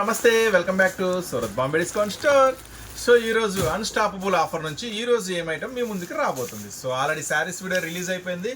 నమస్తే welcome back to Surat Bombay discount store. So ఈ రోజు అన్స్టాపబుల్ ఆఫర్ నుంచి ఈ రోజు ఏం ఐటమ్ మీ ముందుకు రాబోతుంది. So already saris video release అయిపోయింది.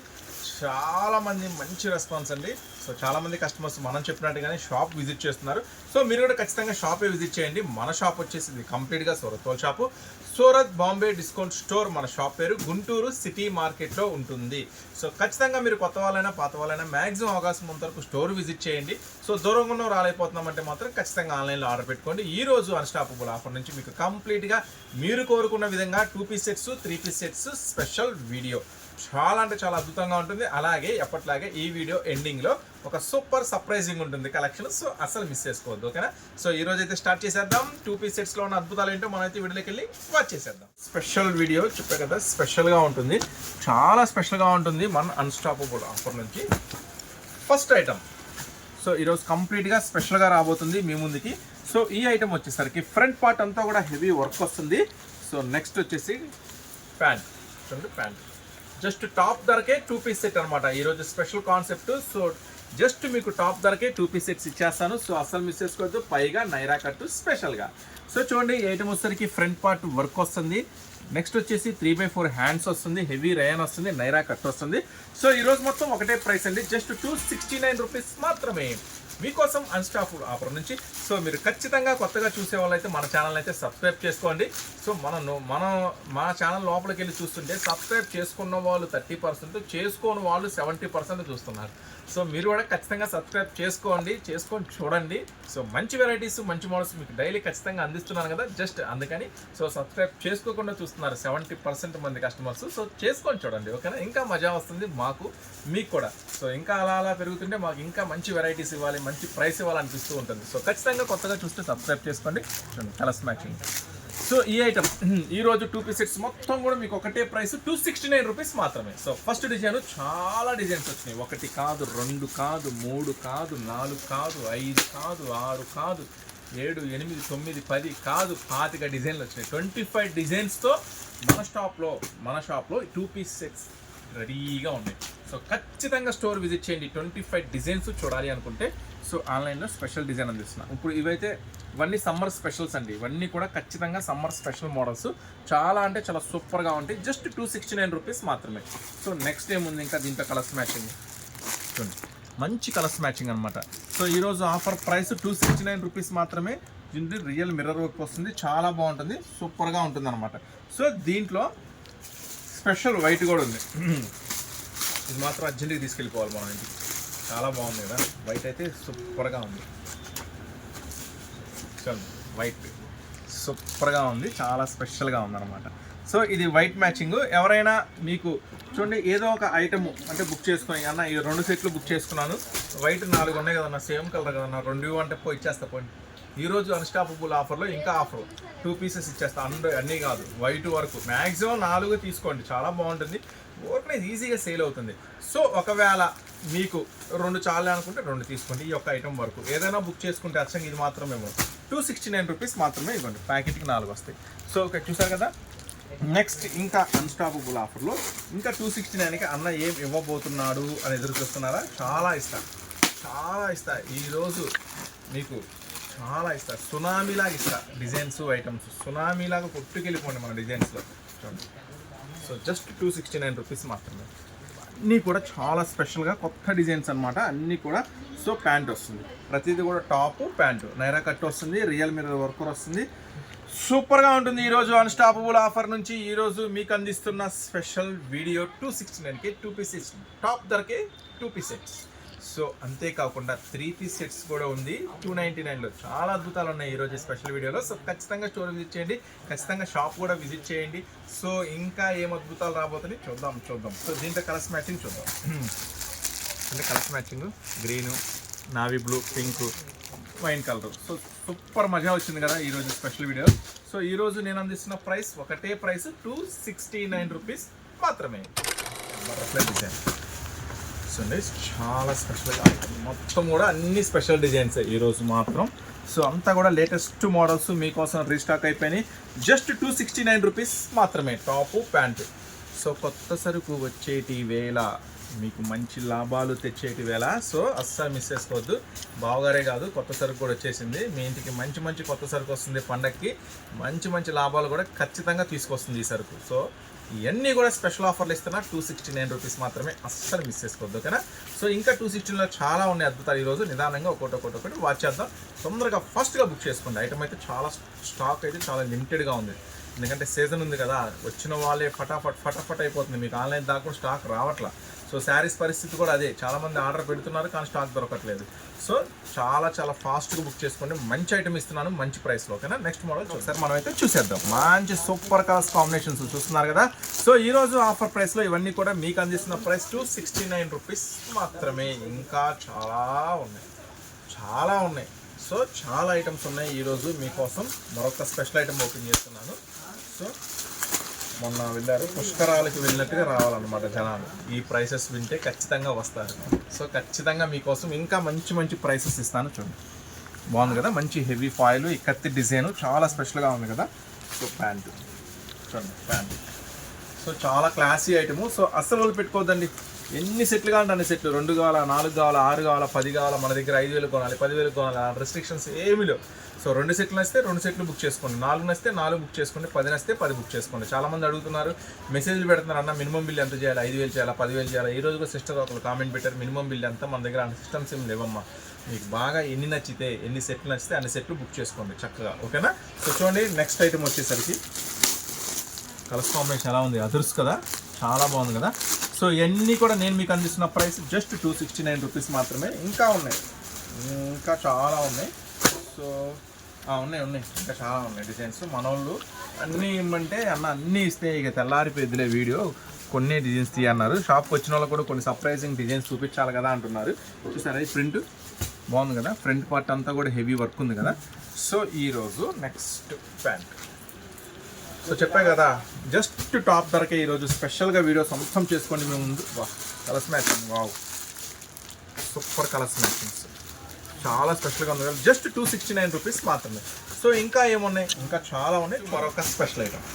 చాలామంది మంచి రెస్పాన్స్ అండి. సో చాలామంది కస్టమర్స్ మనం చెప్పినట్టుగానే షాప్ విజిట్ చేస్తున్నారు. సో మీరు కూడా ఖచ్చితంగా షాపే విజిట్ చేయండి. మన షాప్ వచ్చేసి ఇది కంప్లీట్గా Surat తోల్ shop Surat Bombay discount store మన షాప్ పేరు గుంటూరు సిటీ మార్కెట్లో ఉంటుంది. సో ఖచ్చితంగా మీరు కొత్త వాళ్ళైనా పాత వాళ్ళైనా మ్యాక్సిమం అవకాశం ఉన్నంత స్టోర్ విజిట్ చేయండి. సో దూరంగా ఉన్న రాలేకపోతున్నామంటే మాత్రం ఖచ్చితంగా ఆన్లైన్లో ఆర్డర్ పెట్టుకోండి. ఈ రోజు అన్స్టాపబుల్ ఆఫర్ నుంచి మీకు కంప్లీట్గా మీరు కోరుకున్న విధంగా two piece sets three piece sets special video చాలా అంటే చాలా అద్భుతంగా ఉంటుంది. అలాగే ఎప్పట్లాగే ఈ వీడియో ఎండింగ్లో ఒక సూపర్ సర్ప్రైజింగ్ ఉంటుంది కలెక్షన్ సో అసలు మిస్ చేసుకోవద్దు ఓకేనా? సో ఈ రోజు అయితే స్టార్ట్ చేసేద్దాం. టూ పీస్ సెట్స్లో ఉన్న అద్భుతాలు ఏంటో మనం అయితే వీడియోకి వెళ్ళి వాచ్ చేసేద్దాం. స్పెషల్ వీడియో చెప్పే కదా స్పెషల్గా ఉంటుంది. చాలా స్పెషల్గా ఉంటుంది మన అన్స్టాపబుల్ ఆఫర్ నుంచి. ఫస్ట్ ఐటమ్ సో ఈరోజు కంప్లీట్గా స్పెషల్గా రాబోతుంది మీ ముందుకి. సో ఈ ఐటమ్ వచ్చేసరికి ఫ్రంట్ పార్ట్ అంతా కూడా హెవీ వర్క్ వస్తుంది. సో నెక్స్ట్ వచ్చేసి ప్యాంట్ చూడండి ప్యాంట్ జస్ట్ టాప్ ధరకే టూ పీస్ సెట్ అనమాట ఈరోజు స్పెషల్ కాన్సెప్ట్. సో జస్ట్ మీకు టాప్ ధరకే టూ పీస్ సెట్స్ ఇచ్చేస్తాను. సో అసలు మిస్ చేసుకోవద్దు. పైగా నైరా కట్టు స్పెషల్గా. సో చూడండి ఐటమ్ వచ్చేసరికి ఫ్రంట్ పార్ట్ వర్క్ వస్తుంది. నెక్స్ట్ వచ్చేసి త్రీ బై ఫోర్ హ్యాండ్స్ వస్తుంది. హెవీ రయాన్ వస్తుంది. నైరా కట్ వస్తుంది. సో ఈరోజు మొత్తం ఒకటే ప్రైస్ అండి. Just two sixty nine rupees మాత్రమే. మీకోసం అన్స్టాఫుల్ ఆఫర్ నుంచి. సో మీరు ఖచ్చితంగా కొత్తగా చూసే వాళ్ళైతే మన ఛానల్ అయితే సబ్స్క్రైబ్ చేసుకోండి. సో మనం మనం మన ఛానల్ లోపలికి వెళ్ళి చూస్తుంటే సబ్స్క్రైబ్ చేసుకున్న వాళ్ళు థర్టీ పర్సెంట్ చేసుకోని వాళ్ళు సెవెంటీ పర్సెంట్ చూస్తున్నారు. సో మీరు కూడా ఖచ్చితంగా సబ్స్క్రైబ్ చేసుకోండి చేసుకొని చూడండి. సో మంచి వెరైటీస్ మంచి మోడల్స్ మీకు డైలీ ఖచ్చితంగా అందిస్తున్నాను కదా జస్ట్ అందుకని. సో సబ్స్క్రైబ్ చేసుకోకుండా చూస్తున్నారు సెవెంటీ పర్సెంట్ మంది కస్టమర్స్ సో చేసుకొని చూడండి ఓకేనా? ఇంకా మజా వస్తుంది మాకు మీకు కూడా. సో ఇంకా అలా అలా పెరుగుతుంటే మాకు ఇంకా మంచి వెరైటీస్ ఇవ్వాలి మంచి ప్రైస్ ఇవ్వాలనిపిస్తూ ఉంటుంది. సో ఖచ్చితంగా కొత్తగా చూస్తే సబ్స్క్రైబ్ చేసుకోండి. చూడండి కలర్స్ మ్యాచింగ్ సో ఈ ఐటమ్ ఈ రోజు టూ పీస్ సెట్స్ మొత్తం కూడా మీకు ఒకటే price two sixty nine rupees మాత్రమే సో ఫస్ట్ డిజైన్ చాలా డిజైన్స్ వచ్చినాయి. ఒకటి కాదు రెండు కాదు మూడు కాదు నాలుగు కాదు ఐదు కాదు ఆరు కాదు ఏడు ఎనిమిది తొమ్మిది పది కాదు పాతిక డిజైన్లు వచ్చినాయి. ట్వంటీ ఫైవ్ డిజైన్స్తో మన షాప్లో మన షాప్లో టూ పీస్ సెట్స్ రెడీగా ఉన్నాయి. సో ఖచ్చితంగా స్టోర్ విజిట్ చేయండి. ట్వంటీ ఫైవ్ డిజైన్స్ చూడాలి అనుకుంటే. సో ఆన్లైన్లో స్పెషల్ డిజైన్ అందిస్తున్నా. ఇప్పుడు ఇవైతే ఇవన్నీ సమ్మర్ స్పెషల్స్ అండి. ఇవన్నీ కూడా ఖచ్చితంగా సమ్మర్ స్పెషల్ మోడల్స్. చాలా అంటే చాలా సూపర్గా ఉంటాయి. Just two sixty nine rupees మాత్రమే. సో నెక్స్ట్ ఏముంది? ఇంకా దీంట్లో కలర్స్ మ్యాచింగ్ మంచి కలర్స్ మ్యాచింగ్ అనమాట సో ఈరోజు offer price two sixty nine rupees మాత్రమే. దీంట్లో రియల్ మిర్రర్ వర్క్ వస్తుంది. చాలా బాగుంటుంది. సూపర్గా ఉంటుంది అనమాట సో దీంట్లో స్పెషల్ వైట్ కూడా ఉంది. ఇది మాత్రం అర్జెంట్గా తీసుకెళ్ళిపోవాలి మనం ఇంటికి. చాలా బాగుంది కదా? వైట్ అయితే సూపర్గా ఉంది. చూడండి వైట్ సూపర్గా ఉంది చాలా స్పెషల్గా ఉందన్నమాట. సో ఇది వైట్ మ్యాచింగ్ ఎవరైనా మీకు చూడండి ఏదో ఒక ఐటమ్ అంటే బుక్ చేసుకుని అన్న ఈ రెండు సెట్లు బుక్ చేసుకున్నాను. వైట్ నాలుగు ఉన్నాయి కదన్నా సేమ్ కలర్ కదన్నా రెండు అంటే పోయి ఇచ్చేస్తా పోయి ఈరోజు అన్స్టాపబుల్ ఆఫర్లో ఇంకా ఆఫర్ టూ పీసెస్ ఇచ్చేస్తా అండ్ అన్నీ కాదు. వైట్ వరకు. మ్యాక్సిమం నాలుగు తీసుకోండి చాలా బాగుంటుంది. ఓకే ఈజీగా సేల్ అవుతుంది. సో ఒకవేళ మీకు రెండు చాలే అనుకుంటే రెండు తీసుకోండి ఈ యొక్క ఐటమ్ వరకు. ఏదైనా బుక్ చేసుకుంటే అచ్చంగా ఇది మాత్రమే టూ సిక్స్టీ నైన్ రూపీస్ మాత్రమే ఇవ్వండి. ప్యాకెట్కి నాలుగు వస్తాయి. సో ఓకే చూసారు కదా? నెక్స్ట్ ఇంకా అన్స్టాపబుల్ ఆఫర్లో ఇంకా టూ సిక్స్టీ నైన్కి అన్న ఏం ఇవ్వబోతున్నాడు అని ఎదురు చూస్తున్నారా? చాలా ఇస్తా చాలా ఇస్తా ఈరోజు మీకు చాలా ఇస్తా సునామీలాగా ఇస్తా డిజైన్స్ ఐటమ్స్. సునామీలాగా కొట్టుకెళ్ళిపోండి మన డిజైన్స్లో. చూడండి. So just two sixty nine rupees మాత్రమే. అన్నీ కూడా చాలా స్పెషల్గా కొత్త డిజైన్స్ అనమాట అన్నీ కూడా సో ప్యాంట్ వస్తుంది. ప్రతిదీ కూడా టాప్ ప్యాంటు. నైరా కట్ వస్తుంది రియల్ మిర్రర్ వర్కర్ వస్తుంది. సూపర్గా ఉంటుంది ఈరోజు అన్స్టాపబుల్ ఆఫర్ నుంచి ఈరోజు మీకు అందిస్తున్న స్పెషల్ వీడియో టూ సిక్స్టీ నైన్కి టూ పీసెస్ టాప్ ధరకే టూ పీసెట్స్ సో అంతేకాకుండా త్రీ పీస్ సెట్స్ కూడా ఉంది. టూ నైంటీ నైన్లో చాలా అద్భుతాలు ఉన్నాయి ఈరోజు స్పెషల్ వీడియోలో. సో ఖచ్చితంగా స్టోర్ విజిట్ చేయండి. ఖచ్చితంగా షాప్ కూడా విజిట్ చేయండి. సో ఇంకా ఏం అద్భుతాలు రాబోతున్నాయి చూద్దాం చూద్దాం. సో దీంట్లో కలర్స్ మ్యాచింగ్ చూద్దాం. అంటే colours matching green navy blue pink wine colour so super మజా వచ్చింది కదా ఈరోజు స్పెషల్ వీడియో. సో ఈరోజు నేను అందిస్తున్న ప్రైస్ ఒకటే price two sixty nine rupees మాత్రమే. బటర్ఫ్లై డిజైన్ సో చాలా స్పెషల్గా మొత్తం కూడా అన్ని స్పెషల్ డిజైన్స్ ఈరోజు మాత్రం. సో అంతా కూడా లేటెస్ట్ మోడల్స్ మీకోసం రీస్టాక్ అయిపోయినాయి. Just two sixty nine rupees మాత్రమే. టాపు ప్యాంటు సో కొత్త సరుకు వచ్చేటి వేళ. మీకు మంచి లాభాలు తెచ్చేటి వేళ. సో అస్సలు మిస్ చేసుకోవద్దు. బావగారే కాదు కొత్త సరుకు కూడా వచ్చేసింది. మీ ఇంటికి మంచి మంచి కొత్త సరుకు వస్తుంది పండక్కి. మంచి మంచి లాభాలు కూడా ఖచ్చితంగా తీసుకొస్తుంది ఈ సరుకు. సో ఇవన్నీ కూడా స్పెషల్ ఆఫర్లు ఇస్తున్నా. టూ సిక్స్టీ నైన్ రూపీస్ మాత్రమే అస్సలు మిస్ చేసుకోవద్దు ఓకేనా? సో ఇంకా టూ సిక్స్టీన్లో చాలా ఉన్నాయి అద్భుతాలు ఈరోజు నిదానంగా ఒకటి ఒకటి ఒకటి వాచ్ చేద్దాం. తొందరగా ఫస్ట్గా బుక్ చేసుకోండి ఐటమ్ అయితే చాలా స్టాక్ అయితే చాలా లిమిటెడ్గా ఉంది. ఎందుకంటే సీజన్ ఉంది కదా. వచ్చిన వాళ్ళే ఫటాఫట్ ఫటాఫట్ అయిపోతుంది. మీకు ఆన్లైన్ దాకా కూడా స్టాక్ రావట్లా. సో శారీస్ పరిస్థితి కూడా అదే. చాలామంది ఆర్డర్ పెడుతున్నారు కానీ స్టాక్ దొరకట్లేదు. సో చాలా చాలా ఫాస్ట్గా బుక్ చేసుకోండి. మంచి ఐటమ్ ఇస్తున్నాను మంచి ప్రైస్లో ఓకేనా? నెక్స్ట్ మోడల్ ఒకసారి మనం అయితే చూసేద్దాం. మంచి సూపర్ కలర్స్ కాంబినేషన్స్ చూస్తున్నారు కదా. సో ఈ రోజు ఆఫర్ ప్రైస్లో ఇవన్నీ కూడా మీకు అందిస్తున్న price two sixty nine rupees మాత్రమే. ఇంకా చాలా ఉన్నాయి. చాలా ఉన్నాయి. సో చాలా ఐటమ్స్ ఉన్నాయి ఈరోజు మీకోసం. మరొక స్పెషల్ ఐటమ్ ఓపెన్ చేస్తున్నాను. సో మొన్న వెళ్ళారు. పుష్కరాలకు వెళ్ళినట్టుగా రావాలన్నమాట జనాలు. ఈ ప్రైసెస్ వింటే ఖచ్చితంగా వస్తారు. సో ఖచ్చితంగా మీకోసం ఇంకా మంచి మంచి ప్రైసెస్ ఇస్తాను చూడండి. బాగుంది కదా? మంచి హెవీ ఫాయిల్ ఈ కత్తి డిజైన్ చాలా స్పెషల్గా ఉంది కదా? సో ప్యాంటు చూడండి ప్యాంటు సో చాలా క్లాసీ ఐటము సో అస్సలు వాళ్ళు పెట్టుకోవద్దండి ఎన్ని సెట్లు కావాలంటే అన్ని సెట్లు? రెండు కావాలా నాలుగు కావాలా ఆరు కావాలా పది కావాలా? మన దగ్గర ఐదు వేలు కొనాలి పదివేలు కొనాలి? రెస్ట్రిక్షన్స్ ఏమీ లేవు. సో రెండు సెట్లు నస్తే రెండు సెట్లు బుక్ చేసుకోండి. నాలుగు నస్తే నాలుగు బుక్ చేసుకోండి. పది నస్తే పది బుక్ చేసుకోండి. చాలామంది అడుగుతున్నారు మెసేజ్లు పెడుతున్నారు అన్న మినిమం బిల్ ఎంత చేయాలి? ఐదు వేలు చేయాలా? పదివేలు చేయాలా? ఈ రోజు కూడా సిస్టర్ ఒకరు కామెంట్ పెట్టారు మినిమం బిల్ ఎంత? మన దగ్గర సిస్టమ్స్ ఏం లేవమ్మా. మీకు బాగా ఎన్ని నచ్చితే ఎన్ని సెట్లు నచ్చితే అన్ని సెట్లు బుక్ చేసుకోండి చక్కగా. ఓకేనా సో చూడండి నెక్స్ట్ ఐటమ్ వచ్చేసరికి కలర్ కాంబినేషన్ ఎలా ఉంది? అదుర్స్ కదా? చాలా బాగుంది కదా? సో ఇవన్నీ కూడా నేను మీకు అందిస్తున్న price just two sixty nine rupees మాత్రమే. ఇంకా ఉన్నాయి. ఇంకా చాలా ఉన్నాయి. సో ఉన్నాయి ఉన్నాయి. ఇంకా చాలా ఉన్నాయి డిజైన్స్. మనోళ్ళు అన్నీ ఇమ్మంటే అన్న అన్నీ ఇస్తే ఇక తెల్లారిపోయిద్దిలే వీడియో. కొన్ని డిజైన్స్ తీయన్నారు. షాప్కి వచ్చిన వాళ్ళు కూడా కొన్ని సర్ప్రైజింగ్ డిజైన్స్ చూపించాలి కదా అంటున్నారు. చూసారా ఈ ప్రింట్? బాగుంది కదా? ఫ్రంట్ పార్ట్ అంతా కూడా హెవీ వర్క్ ఉంది కదా? సో ఈరోజు నెక్స్ట్ ప్యాంట్ సో చెప్పా కదా జస్ట్ టాప్ ధరకే ఈరోజు స్పెషల్గా వీడియో సొంతం చేసుకోండి మేము ముందు వా colours matching wow super colours matchings చాలా స్పెషల్గా ఉంది. కదా just two sixty nine rupees మాత్రమే. సో ఇంకా ఏమున్నాయి? ఇంకా చాలా ఉన్నాయి. మరొక స్పెషల్ ఐటమ్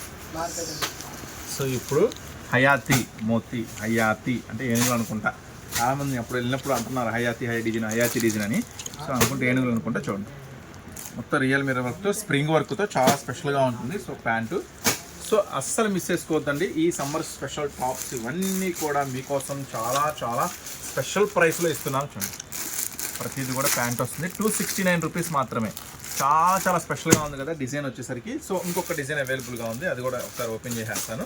సో ఇప్పుడు హయాతి మోతి హయాతి అంటే ఏనుగులు అనుకుంటా. చాలామంది అప్పుడు వెళ్ళినప్పుడు అంటున్నారు హయాతి హై డిజైన్ హయాతి డిజైన్ అని. సో అనుకుంటే ఏనుగులు అనుకుంటా చూడండి. మొత్తం రియల్ మిర్రర్ వర్క్తో స్ప్రింగ్ వర్క్తో చాలా స్పెషల్గా ఉంటుంది. సో ప్యాంటు సో అస్సలు మిస్ చేసుకోవద్దండి. ఈ సమ్మర్ స్పెషల్ టాప్స్ ఇవన్నీ కూడా మీకోసం చాలా చాలా స్పెషల్ ప్రైస్లో ఇస్తున్నాను చూడండి. ప్రతిదీ కూడా ప్యాంట్ వస్తుంది. టూ సిక్స్టీ నైన్ రూపీస్ మాత్రమే. చాలా చాలా స్పెషల్గా ఉంది కదా డిజైన్ వచ్చేసరికి. సో ఇంకొక డిజైన్ అవైలబుల్గా ఉంది. అది కూడా ఒకసారి ఓపెన్ చేసేస్తాను.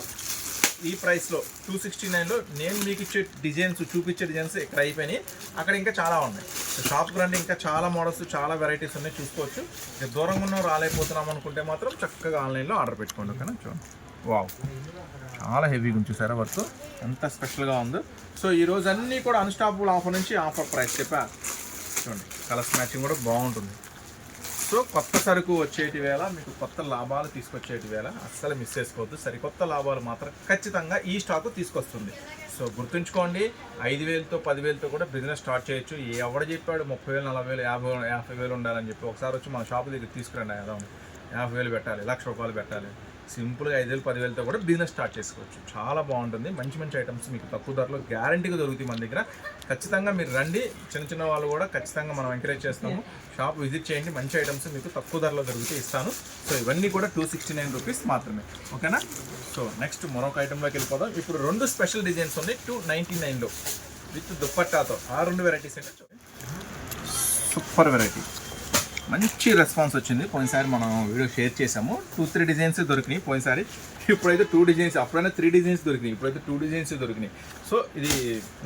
ఈ ప్రైస్లో టూ సిక్స్టీ నైన్లో నేను మీకు ఇచ్చే డిజైన్స్ చూపించే డిజైన్స్ ఇక్కడ అయిపోయినాయి. అక్కడ ఇంకా చాలా ఉన్నాయి. షాప్కి రండి ఇంకా చాలా మోడల్స్ చాలా వెరైటీస్ ఉన్నాయి. చూసుకోవచ్చు. ఇక దూరంగా ఉన్న రాలేకపోతున్నాం అనుకుంటే మాత్రం చక్కగా ఆన్లైన్లో ఆర్డర్ పెట్టుకోండి. ఓకేనా? చూడండి వావ్ చాలా హెవీగా ఉంచేసారా వర్క్ ఎంత స్పెషల్గా ఉందో. సో ఈ రోజు అన్నీ కూడా అన్స్టాపబుల్ ఆఫర్ నుంచి ఆఫర్ ప్రైస్ చెప్పా. చూడండి. కలర్స్ మ్యాచింగ్ కూడా బాగుంటుంది. సో కొత్త సరుకు వచ్చేటి వేళ మీకు కొత్త లాభాలు తీసుకొచ్చేటి వేళ అస్సలు మిస్ చేసుకోవద్దు. సరికొత్త లాభాలు మాత్రం ఖచ్చితంగా ఈ స్టాక్ తీసుకొస్తుంది. సో గుర్తుంచుకోండి ఐదు వేలతో పదివేలతో కూడా బిజినెస్ స్టార్ట్ చేయొచ్చు. ఎవడు చెప్పాడు ముప్పై వేలు నలభై వేలు యాభై యాభై వేలు ఉండాలని చెప్పి ఒకసారి వచ్చి మన షాప్ దగ్గర తీసుకురండి ఏదో యాభై వేలు పెట్టాలి లక్ష రూపాయలు పెట్టాలి. సింపుల్గా ఐదు వేలు పదివేలతో కూడా బిజినెస్ స్టార్ట్ చేసుకోవచ్చు. చాలా బాగుంటుంది. మంచి మంచి ఐటమ్స్ మీకు తక్కువ ధరలో గ్యారంటీగా దొరుకుతాయి మన దగ్గర. ఖచ్చితంగా మీరు రండి. చిన్న చిన్న వాళ్ళు కూడా ఖచ్చితంగా మనం ఎంకరేజ్ చేస్తాము. షాప్ విజిట్ చేయండి. మంచి ఐటమ్స్ మీకు తక్కువ ధరలో దొరికితే ఇస్తాను. సో ఇవన్నీ కూడా టూ సిక్స్టీ నైన్ రూపీస్ మాత్రమే. ఓకేనా? సో నెక్స్ట్ మరొక ఐటెంలోకి వెళ్ళిపోదాం. ఇప్పుడు రెండు స్పెషల్ డిజైన్స్ ఉన్నాయి టూ నైంటీ నైన్లో. విత్ దుప్పట్టాతో. ఆ రెండు వెరైటీస్ అంటే చూడండి. Super variety. మంచి రెస్పాన్స్ వచ్చింది. పోయినసారి మనం వీడియో షేర్ చేసాము టూ త్రీ డిజైన్స్ దొరికినాయి పోయినసారి. ఇప్పుడైతే టూ డిజైన్స్ అప్పుడైనా త్రీ డిజైన్స్ దొరికినాయి. ఇప్పుడైతే టూ డిజైన్స్ దొరికినాయి. సో ఇది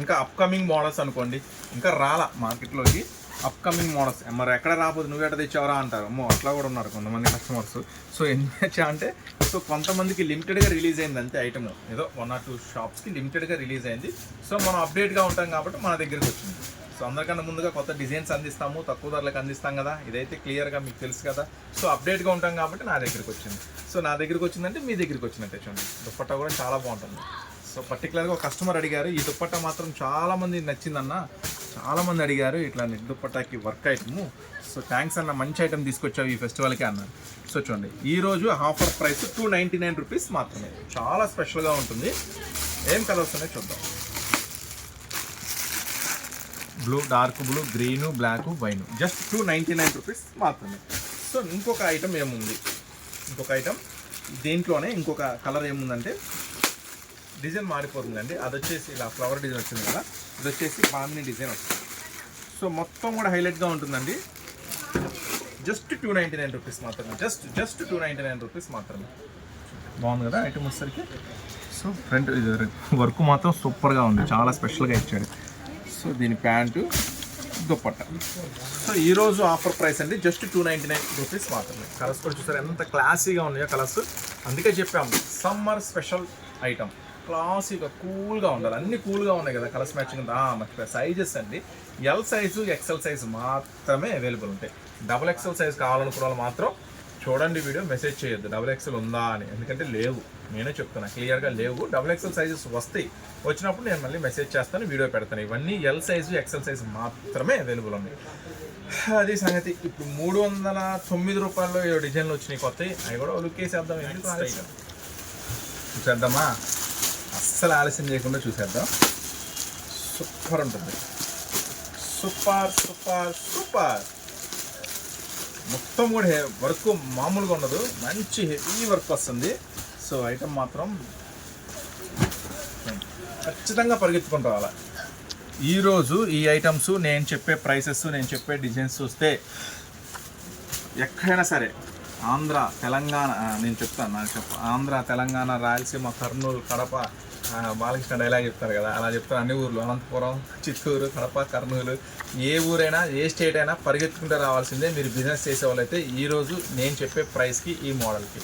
ఇంకా అప్కమింగ్ మోడల్స్ అనుకోండి. ఇంకా రాలా మార్కెట్లోకి అప్కమింగ్ మోడల్స్ మరి ఎక్కడ రాబోదు? నువ్వు ఎక్కడ తెచ్చావరా అంటారు. అమ్మో అట్లా కూడా ఉన్నారు కొంతమంది కస్టమర్స్ సో ఎందుకు తెచ్చా అంటే సో కొంతమందికి లిమిటెడ్గా రిలీజ్ అయింది అంతే ఐటమ్ ఏదో వన్ ఆర్ టూ షాప్స్కి లిమిటెడ్గా రిలీజ్ అయింది. సో మనం అప్డేట్గా ఉంటాం కాబట్టి మన దగ్గరికి వచ్చింది. సో అందరికన్నా ముందుగా కొత్త డిజైన్స్ అందిస్తాము. తక్కువ ధరలకు అందిస్తాం కదా. ఇదైతే క్లియర్గా మీకు తెలుసు కదా. సో అప్డేట్గా ఉంటాం కాబట్టి నా దగ్గరికి వచ్చింది. సో నా దగ్గరికి వచ్చిందంటే మీ దగ్గరికి వచ్చినట్టే చూడండి. దుప్పట్టా కూడా చాలా బాగుంటుంది. సో పర్టికులర్గా ఒక కస్టమర్ అడిగారు ఈ దుప్పట్ట మాత్రం చాలా మంది నచ్చిందన్న చాలా మంది అడిగారు ఇట్లా నెట్ దుప్పటాకి వర్క్ ఐటము. సో థ్యాంక్స్ అన్న మంచి ఐటమ్ తీసుకొచ్చావు ఈ ఫెస్టివల్కి అన్నారు. సో చూడండి ఈ రోజు offer price two ninety nine rupees మాత్రమే. చాలా స్పెషల్గా ఉంటుంది. ఏం కలర్స్ ఉన్నాయి చూద్దాం. Blue dark blue green black wine. Just two ninety nine rupees మాత్రమే. సో ఇంకొక ఐటమ్ ఏముంది? ఇంకొక ఐటమ్ దీంట్లోనే ఇంకొక కలర్ ఏముందంటే డిజైన్ మారిపోతుందండి. అది వచ్చేసి ఇలా ఫ్లవర్ డిజైన్ వచ్చింది కదా. ఇది వచ్చేసి బాగుంది డిజైన్ వస్తుంది. సో మొత్తం కూడా హైలైట్గా ఉంటుందండి. Just two ninety nine rupees మాత్రమే. Just just two ninety nine rupees మాత్రమే. బాగుంది కదా ఐటమ్ వచ్చేసరికి? సో ఫ్రంట్ ఇది వర్క్ మాత్రం సూపర్గా ఉంది. చాలా స్పెషల్గా ఇచ్చాడు. సో దీని ప్యాంటు దుప్పట్ట. సో ఈరోజు ఆఫర్ ప్రైస్ అండి. Just two ninety nine rupees మాత్రమే. కలర్స్ కూడా చూసారు? ఎంత క్లాసీగా ఉన్నాయో కలర్స్ అందుకే చెప్పాము. సమ్మర్ స్పెషల్ ఐటమ్ క్లాసీగా కూల్గా ఉండాలి. అన్ని కూల్గా ఉన్నాయి కదా కలర్స్ మ్యాచింగ్ మర్చిపోయి. సైజెస్ అండి. ఎల్ సైజు ఎక్సెల్ సైజు మాత్రమే అవైలబుల్ ఉంటాయి. డబుల్ ఎక్సెల్ సైజ్ కావాలనుకున్న వాళ్ళు మాత్రం చూడండి వీడియో మెసేజ్ చేయొద్దు. డబుల్ ఎక్సెల్ ఉందా అని. ఎందుకంటే లేవు. నేనే చెప్తున్నా. క్లియర్గా లేవు. డబుల్ ఎక్సెల్ సైజెస్ వస్తాయి. వచ్చినప్పుడు నేను మళ్ళీ మెసేజ్ చేస్తాను వీడియో పెడతాను. ఇవన్నీ ఎల్ సైజు ఎక్సెల్ సైజు మాత్రమే అవైలబుల్ ఉన్నాయి. అది సంగతి. ఇప్పుడు మూడు వందల తొమ్మిది రూపాయల్లో ఏ డిజైన్లు వచ్చినాయి కొత్తవి. అవి కూడా లుక్ వేసేద్దాం ఎందుకు ఆలస్యం? చూసేద్దామా? అస్సలు ఆలస్యం చేయకుండా చూసేద్దాం. సూపర్ ఉంటుంది. Super super super. మొత్తం కూడా హె- వర్క్ మామూలుగా ఉండదు. మంచి హెవీ వర్క్ వస్తుంది. సో ఐటమ్ మాత్రం ఖచ్చితంగా పరిగెత్తుకుంటూ అలా ఈరోజు ఈ ఐటమ్స్ నేను చెప్పే ప్రైసెస్ నేను చెప్పే డిజైన్స్ చూస్తే ఎక్కడైనా సరే ఆంధ్ర తెలంగాణ నేను చెప్తాను నాకు చెప్ప ఆంధ్ర తెలంగాణ రాయలసీమ కర్నూలు కడప బాలకృష్ణ డైలాగ్ చెప్తారు కదా అలా చెప్తారు అన్ని ఊర్లు అనంతపురం చిత్తూరు కడప కర్నూలు. ఏ ఊరైనా ఏ స్టేట్ అయినా పరిగెత్తుకుంటూ రావాల్సిందే మీరు బిజినెస్ చేసే వాళ్ళైతే ఈరోజు నేను చెప్పే ప్రైస్కి ఈ మోడల్కి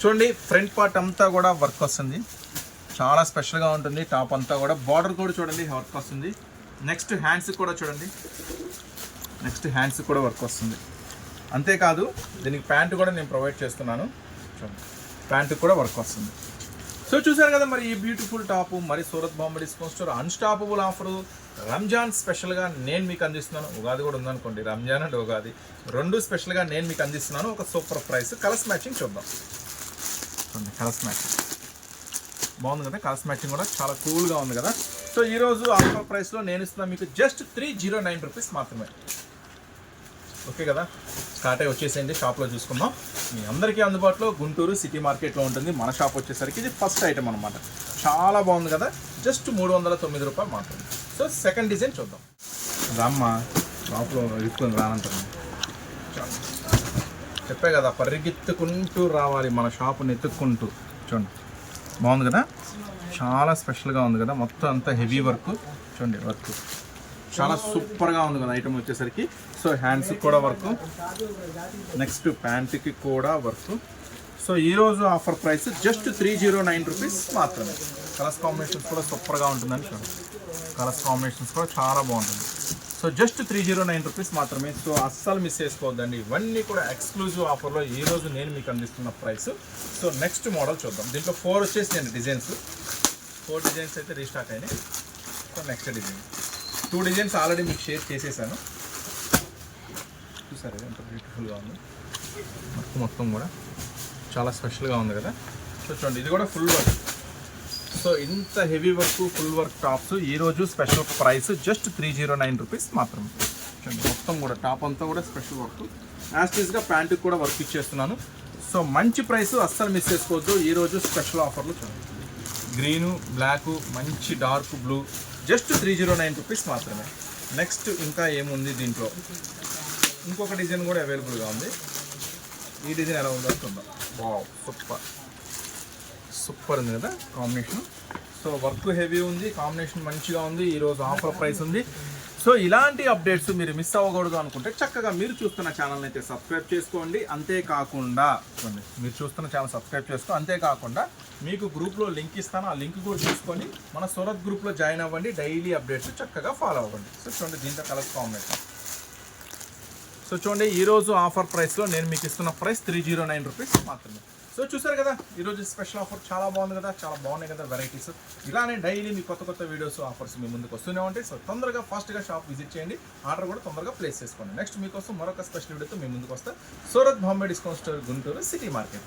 చూడండి ఫ్రంట్ పార్ట్ అంతా కూడా వర్క్ వస్తుంది. చాలా స్పెషల్గా ఉంటుంది టాప్ అంతా కూడా. బార్డర్ కూడా చూడండి వర్క్ వస్తుంది. నెక్స్ట్ హ్యాండ్స్ కూడా చూడండి. నెక్స్ట్ హ్యాండ్స్ కూడా వర్క్ వస్తుంది. అంతేకాదు దీనికి ప్యాంటు కూడా నేను ప్రొవైడ్ చేస్తున్నాను. చూడండి ప్యాంటు కూడా వర్క్ వస్తుంది. సో చూసారు కదా మరి ఈ బ్యూటిఫుల్ టాప్ మరి Surat Bombay discount store unstoppable offer Ramzan స్పెషల్గా నేను మీకు అందిస్తున్నాను. ఉగాది కూడా ఉందనుకోండి రంజాన్ అండ్ ఉగాది. రెండు స్పెషల్గా నేను మీకు అందిస్తున్నాను. ఒక సూపర్ ప్రైస్ కలర్స్ మ్యాచింగ్ చూద్దాం. కలర్స్ మ్యాచింగ్ బాగుంది కదా కలర్స్ మ్యాచింగ్ కూడా చాలా కూల్గా ఉంది కదా. సో ఈరోజు ఆఫర్ ప్రైస్లో నేను ఇస్తున్నా మీకు just three zero nine rupees మాత్రమే. ఓకే కదా? స్టార్ట్ అయ్యి వచ్చేసేయండి షాప్లో చూసుకుందాం. మీ అందరికీ అందుబాటులో గుంటూరు సిటీ మార్కెట్లో ఉంటుంది. మన షాప్ వచ్చేసరికి ఇది ఫస్ట్ ఐటమ్ అనమాట చాలా బాగుంది కదా? జస్ట్ మూడు వందల తొమ్మిది రూపాయలు మాత్రమే. సో సెకండ్ డిజైన్ చూద్దాం. రామ్మ షాప్లో ఇరుక్కుని రానంటాను చెప్పే కదా పరిగెత్తుకుంటూ రావాలి మన షాపుని ఎత్తుక్కుంటూ. చూడండి. బాగుంది కదా? చాలా స్పెషల్గా ఉంది కదా? మొత్తం అంతా హెవీ వర్క్ చూడండి వర్క్ చాలా సూపర్గా ఉంది కదా ఐటమ్ వచ్చేసరికి. సో హ్యాండ్స్ కూడా వర్క్. నెక్స్ట్ ప్యాంట్కి కూడా వర్క్. సో ఈరోజు offer price just three zero nine rupees మాత్రమే. కలర్స్ కాంబినేషన్స్ కూడా సూపర్గా ఉంటుందని చూడండి. కలర్స్ కాంబినేషన్స్ కూడా చాలా బాగుంటుంది. So just three zero nine rupees మాత్రమే. సో అస్సలు మిస్ చేసుకోవద్దండి. ఇవన్నీ కూడా ఎక్స్క్లూజివ్ ఆఫర్లో ఈ రోజు నేను మీకు అందిస్తున్న ప్రైస్. సో నెక్స్ట్ మోడల్ చూద్దాం. దీంట్లో ఫోర్ వచ్చేసి నేను డిజైన్స్. ఫోర్ డిజైన్స్ అయితే రీస్టాక్ అయినాయి. So next design. Two designs already మీకు షేర్ చేసేసాను. చూసారు ఎంత బ్యూటిఫుల్గా ఉంది. మొత్తం మొత్తం కూడా చాలా స్పెషల్గా ఉంది కదా. సో చూడండి ఇది కూడా ఫుల్ వర్క్ సో ఇంత heavy work full work tops ఈరోజు special price just three zero nine rupees మాత్రమే. చూడండి మొత్తం కూడా టాప్ అంతా కూడా స్పెషల్ వర్క్ యాస్టీస్గా ప్యాంటుకి కూడా వర్క్ ఇచ్చేస్తున్నాను. సో మంచి ప్రైస్ అస్సలు మిస్ చేసుకోవద్దు. ఈరోజు స్పెషల్ ఆఫర్లు చూడండి. గ్రీను బ్లాకు మంచి dark blue. Just three zero nine rupees మాత్రమే. నెక్స్ట్ ఇంకా ఏముంది దీంట్లో? ఇంకొక డిజైన్ కూడా అవైలబుల్గా ఉంది. ఈ డిజైన్ ఎలా ఉందో చూద్దాం. Wow super. సూపర్ ఉంది కదా కాంబినేషన్. సో వర్క్ హెవీ ఉంది కాంబినేషన్ మంచిగా ఉంది ఈరోజు ఆఫర్ ప్రైస్ ఉంది. సో ఇలాంటి అప్డేట్స్ మీరు మిస్ అవ్వకూడదు అనుకుంటే చక్కగా మీరు చూస్తున్న ఛానల్ అయితే సబ్స్క్రైబ్ చేసుకోండి. అంతేకాకుండా మీరు చూస్తున్న ఛానల్ సబ్స్క్రైబ్ చేసుకో అంతేకాకుండా మీకు గ్రూప్లో లింక్ ఇస్తాను. ఆ లింక్ కూడా చూసుకొని మన సూరత్ గ్రూప్లో జాయిన్ అవ్వండి. డైలీ అప్డేట్స్ చక్కగా ఫాలో అవ్వండి. సో చూడండి దీంతో కలర్ కాంబినేషన్ సో చూడండి ఈరోజు ఆఫర్ ప్రైస్లో నేను మీకు ఇస్తున్న price three zero nine rupees మాత్రమే. సో చూసారు కదా ఈరోజు స్పెషల్ ఆఫర్ చాలా బాగుంది కదా చాలా బాగున్నాయి కదా వెరైటీస్ ఇలానే డైలీ మీ కొత్త కొత్త వీడియోస్ ఆఫర్స్ మీ ముందుకు వస్తూనే ఉంటాయి. సో తొందరగా ఫాస్ట్గా షాప్ విజిట్ చేయండి. ఆర్డర్ కూడా తొందరగా ప్లేస్ చేసుకోండి. నెక్స్ట్ మీకోసం మరొక స్పెషల్ వీడియోతో మీ ముందుకు వస్తా. Surat Bombay discount store Guntur city market